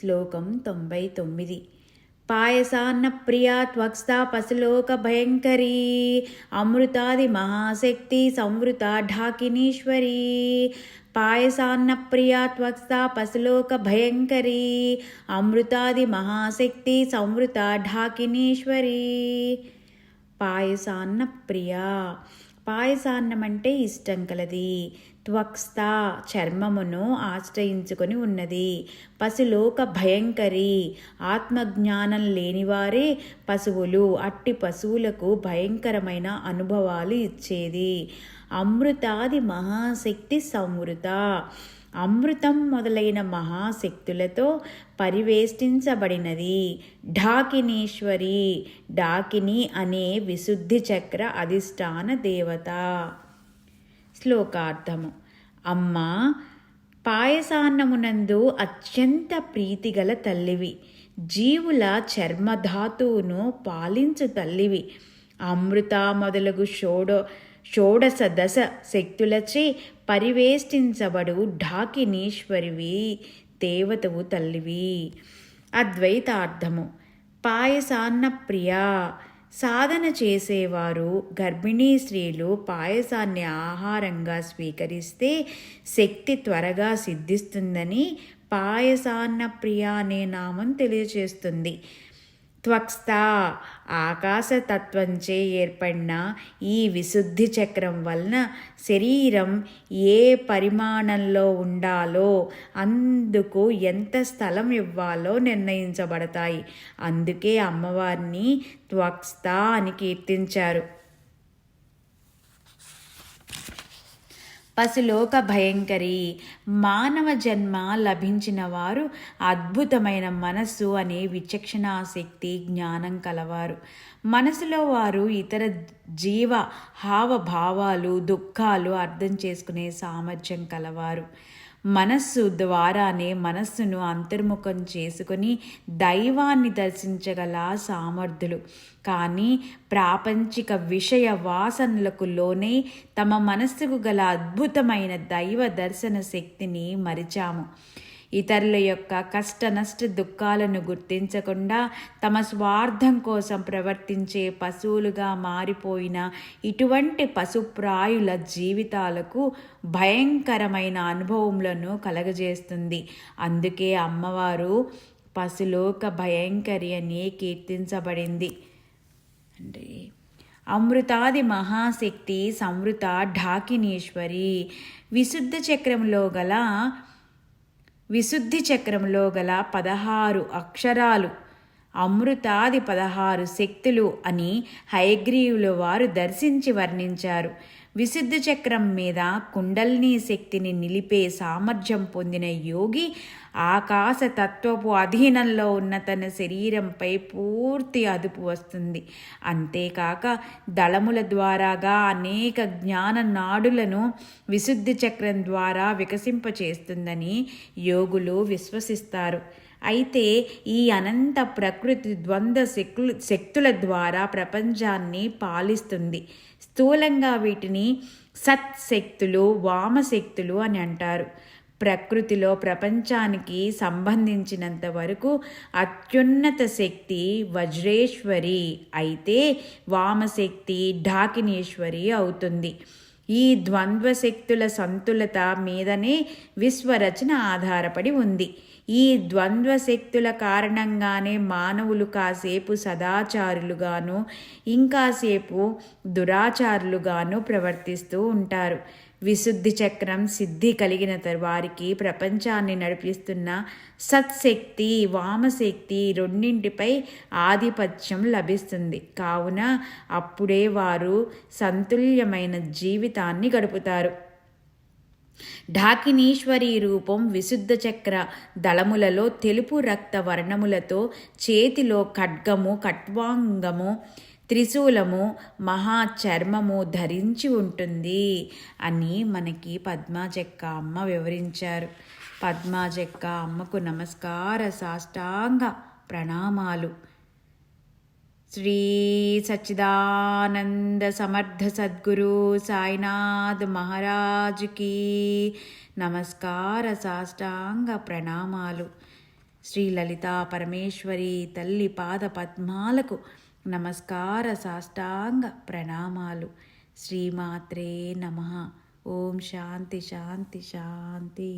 శ్లోకం తొంభై తొమ్మిది. పాయసాన్న ప్రియా త్వక్స్తా పశులోక భయంకరీ అమృతాది మహాశక్తి సంవృత ఢాకినీశ్వరీ. పాయసాన్న ప్రియా త్వక్స్తా పశులోక భయంకరీ అమృతాది మహాశక్తి సంవృత ఢాకినీశ్వరీ. పాయసాన్న ప్రియా పాయసాన్నం అంటే ఇష్టం కలది. త్వక్స్త చర్మమును ఆశ్రయించుకొని ఉన్నది. పశులోక భయంకరి. ఆత్మజ్ఞానం లేనివారే పశువులు అట్టి పశువులకు భయంకరమైన అనుభవాలు ఇచ్చేది. అమృతాది మహాశక్తి సమృత. అమృతం మొదలైన మహాశక్తులతో పరివేష్టించబడినది. ఢాకినీశ్వరి డాకిని అనే విశుద్ధి చక్ర అధిష్టాన దేవత. శ్లోకార్థము. అమ్మ పాయసాన్నమునందు అత్యంత ప్రీతిగల తల్లివి. జీవుల చర్మధాతువును పాలించు తల్లివి. అమృత మొదలగు షోడో షోడశ దశ శక్తులచే పరివేష్టించబడు ఢాకినీశ్వరివి దేవతవు తల్లివి. అద్వైతార్థము. పాయసాన్న ప్రియా సాధన చేసేవారు గర్భిణీ స్త్రీలు పాయసాన్ని ఆహారంగా స్వీకరిస్తే శక్తి త్వరగా సిద్ధిస్తుందని పాయసాన్న ప్రియ అనే నామం తెలియజేస్తుంది త్వక్స్థ ఆకాశతత్వంచే ఏర్పడిన ఈ విశుద్ధి చక్రం వలన శరీరం ఏ పరిమాణంలో ఉండాలో అందుకు ఎంత స్థలం ఇవ్వాలో నిర్ణయించబడతాయి. అందుకే అమ్మవారిని త్వక్స్థ అని కీర్తించారు. పశులోక భయంకరి. మానవ జన్మ లభించిన వారు అద్భుతమైన మనస్సు అనే విచక్షణాశక్తి జ్ఞానం కలవారు. మనసులో వారు ఇతర జీవ హావభావాలు దుఃఖాలు అర్థం చేసుకునే సామర్థ్యం కలవారు. మనస్సు ద్వారానే మనస్సును అంతర్ముఖం చేసుకొని దైవాన్ని దర్శించగల సామర్థులు కానీ ప్రాపంచిక విషయ వాసనలకు లోనే తమ మనస్సుకు గల అద్భుతమైన దైవ దర్శన శక్తిని మరిచాము. ఇతరుల యొక్క కష్ట నష్ట దుఃఖాలను గుర్తించకుండా తమ స్వార్థం కోసం ప్రవర్తించే పశువులుగా మారిపోయిన ఇటువంటి పశుప్రాయుల జీవితాలకు భయంకరమైన అనుభవములను కలగజేస్తుంది. అందుకే అమ్మవారు పశులోక భయంకరి అని కీర్తించబడింది. అంటే అమృతాది మహాశక్తి సంవృత ఢాకినీశ్వరి విశుద్ధ చక్రంలో గల విశుద్ధి చక్రంలో గల పదహారు అక్షరాలు. అమృతాది పదహారు శక్తులు అని హయగ్రీవుల వారు దర్శించి వర్ణించారు. విశుద్ధ చక్రం మీద కుండల్ని శక్తిని నిలిపే సామర్థ్యం పొందిన యోగి ఆకాశ తత్వపు అధీనంలో ఉన్న తన శరీరంపై పూర్తి అదుపు వస్తుంది. అంతేకాక దళముల ద్వారాగా అనేక జ్ఞాన నాడులను విశుద్ధి చక్రం ద్వారా వికసింపచేస్తుందని యోగులు విశ్వసిస్తారు. అయితే ఈ అనంత ప్రకృతి ద్వంద్వ శక్తులు శక్తుల ద్వారా ప్రపంచాన్ని పాలిస్తుంది. స్థూలంగా వీటిని సత్శక్తులు వామశక్తులు అని అంటారు. ప్రకృతిలో ప్రపంచానికి సంబంధించినంత వరకు అత్యున్నత శక్తి వజ్రేశ్వరి అయితే వామశక్తి ఢాకినేశ్వరి అవుతుంది. ఈ ద్వంద్వ శక్తుల సంతులత మీదనే విశ్వరచన ఆధారపడి ఉంది. ఈ ద్వంద్వ శక్తుల కారణంగానే మానవులు కాసేపు సదాచారులుగాను ఇంకాసేపు దురాచారులుగాను ప్రవర్తిస్తూ ఉంటారు. విశుద్ధి చక్రం సిద్ధి కలిగిన వారికి ప్రపంచాన్ని నడిపిస్తున్న సత్శక్తి వామశక్తి రెండింటిపై ఆధిపత్యం లభిస్తుంది. కావున అప్పుడే వారు సంతుల్యమైన జీవితాన్ని గడుపుతారు. ఢాకినీశ్వరి రూపం విశుద్ధ చక్ర దళములలో తెలుపు రక్త వర్ణములతో చేతిలో ఖడ్గము కట్వాంగము త్రిశూలము మహా చర్మము ధరించి ఉంటుంది అని మనకి పద్మాజక్క అమ్మ వివరించారు. పద్మాజక్క అమ్మకు నమస్కార సాష్టాంగ ప్రణామాలు. శ్రీ సచ్చిదానంద సమర్థ సద్గురు సాయినాథ్ మహారాజుకి నమస్కార సాష్టాంగ ప్రణామాలు. శ్రీ లలితా పరమేశ్వరి తల్లి పాద పద్మాలకు నమస్కార సాష్టాంగ ప్రణామాలు. శ్రీమాత్రే నమ. ఓం శాంతి శాంతి శాంతి.